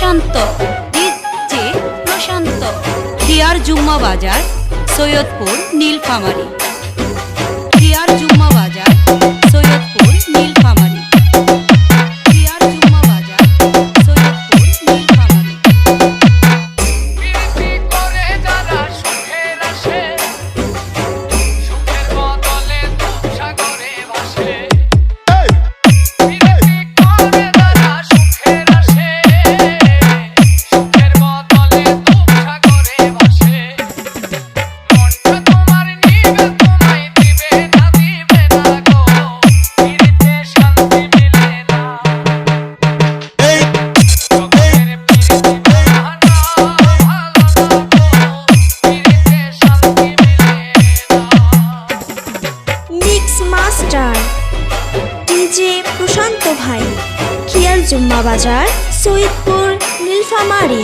প্রশান্ত। DJ প্রশান্ত। দিয়ার জুম্মা বাজার সৈয়দপুর নীলফামারী। প্রশান্ত ভাই খিয়াল জুম্মা বাজার সৈয়দপুর নীলফামারী।